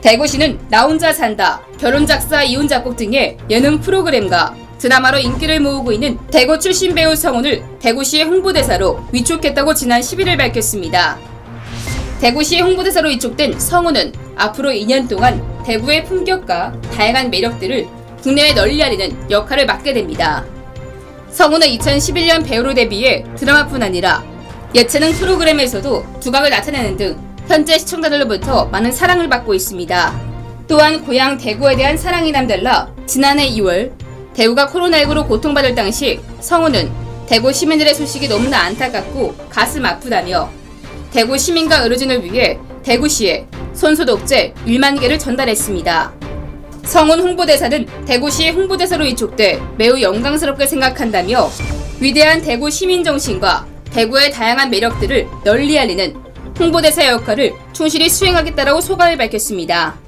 대구시는 나 혼자 산다, 결혼 작사 이혼 작곡 등의 예능 프로그램과 드라마로 인기를 모으고 있는 대구 출신 배우 성훈을 대구시의 홍보대사로 위촉했다고 지난 11일 밝혔습니다. 대구시 홍보대사로 위촉된 성우는 앞으로 2년 동안 대구의 품격과 다양한 매력들을 국내에 널리 알리는 역할을 맡게 됩니다. 성우는 2011년 배우로 데뷔해 드라마뿐 아니라 예체능 프로그램에서도 두각을 나타내는 등 현재 시청자들로부터 많은 사랑을 받고 있습니다. 또한 고향 대구에 대한 사랑이 남달라 지난해 2월 대구가 코로나19로 고통받을 당시 성우는 대구 시민들의 소식이 너무나 안타깝고 가슴 아프다며 대구 시민과 의료진을 위해 대구시에 손소독제 1만 개를 전달했습니다. 성훈 홍보대사는 대구시 홍보대사로 위촉돼 매우 영광스럽게 생각한다며 위대한 대구 시민 정신과 대구의 다양한 매력들을 널리 알리는 홍보대사 역할을 충실히 수행하겠다라고 소감을 밝혔습니다.